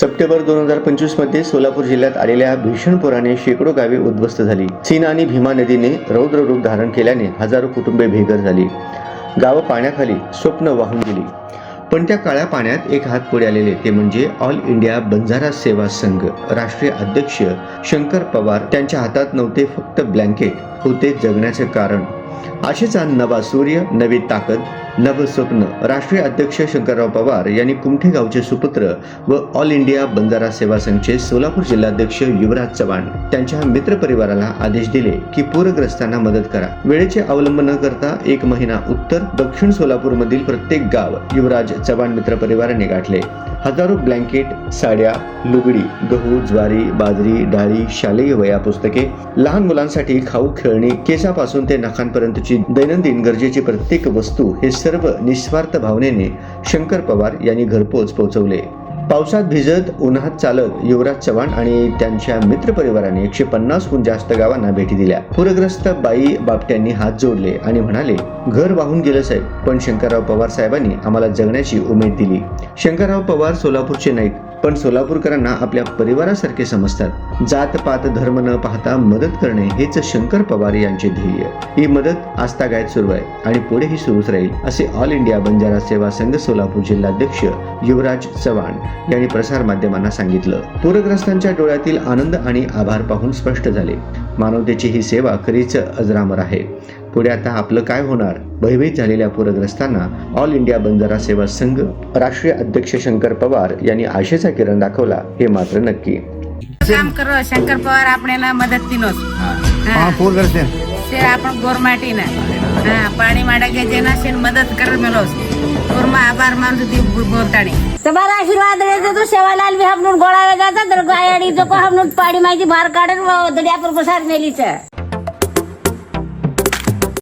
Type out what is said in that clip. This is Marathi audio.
सप्टेंबर दोन हजार पंचवीसमध्ये सोलापूर जिल्ह्यात आलेल्या भीषण पुराने शेकडो गावे उद्ध्वस्त झाली. सीन आणि भीमा नदीने रौद्र रूप धारण केल्याने हजारो कुटुंबे बेघर झाली. गावं पाण्याखाली स्वप्न वाहून गेली. पण त्या काळ्या पाण्यात एक हात पुढे आलेले ते म्हणजे ऑल इंडिया बंजारा सेवा संघ. राष्ट्रीय अध्यक्ष शंकर पवार त्यांच्या हातात नव्हते फक्त ब्लँकेट होते जगण्याचे कारण. आशेचा नवा सूर्य नवी ताकद नवस्वप्न. राष्ट्रीय अध्यक्ष शंकरराव पवार यांनी कुमठे गावचे सुपुत्र व ऑल इंडिया बंजारा सेवा संघचे सोलापूर जिल्हाध्यक्ष युवराज चव्हाण त्यांच्या मित्रपरिवाराला आदेश दिले की पूरग्रस्तांना मदत करा. वेळेचे अवलंब न करता एक महिना उत्तर दक्षिण सोलापूरमधील प्रत्येक गाव युवराज चव्हाण मित्रपरिवाराने गाठले. हजारो ब्लँकेट साड्या लुगडी गहू ज्वारी बाजरी डाळी शालेय वया पुस्तके लहान मुलांसाठी खाऊ खेळणी केसापासून ते नखांपर्यंतची दैनंदिन गरजेची प्रत्येक वस्तू हे सर्व निस्वार्थ भावनेने शंकर पवार यांनी घरपोच पोहोचवले. पावसात भिजत उन्हात चालत युवराज चव्हाण आणि त्यांच्या मित्रपरिवाराने एकशे पन्नासहून जास्त गावांना भेटी दिल्या. पूरग्रस्त बाई बापट्यांनी हात जोडले आणि म्हणाले घर वाहून गेलं साहेब पण शंकरराव पवार साहेबांनी आम्हाला जगण्याची उमेद दिली. शंकरराव पवार सोलापूरचे नाहीत पण सोलापूरकरांना आपल्या परिवारासारखे समजतात. जातपात धर्म न पाहता मदत करणे हेच शंकर पवार यांचे ध्येय. ही मदत आजतागायत सुरू आहे आणि पुढेही सुरूच राहील असे ऑल इंडिया बंजारा सेवा संघ सोलापूर जिल्हाध्यक्ष युवराज चव्हाण यांनी प्रसार माध्यमांना सांगितलं. पूरग्रस्तांच्या डोळ्यातील आनंद आणि आभार पाहून स्पष्ट झाले. मानवतेची ही सेवा खरीच अजरामर आहे. पुढे आता आपलं काय होणार? भयभीत झालेल्या पूरग्रस्तांना ऑल इंडिया बंजारा सेवा संघ राष्ट्रीय अध्यक्ष शंकर पवार यांनी आशेचा किरण दाखवला हे मात्र नक्की. કામ કરો શંકર પવાર આપણે એના મદદથી હા. ફોન કરશે. છે આપણ ગોરમાટીના. હા પાણી માટે કે જેના છે મદદ કરે મેલો ગોરમાં આભાર માનું છું બોલતાણી તમારા આશીર્વાદ રહેજો તો સેવાલાલ બી હમનું ગોળાવે ગાતા દરગાયાડી તો હમનું પાડી માંથી બહાર કાઢે દરિયા પર પ્રસાદ મેલી છે.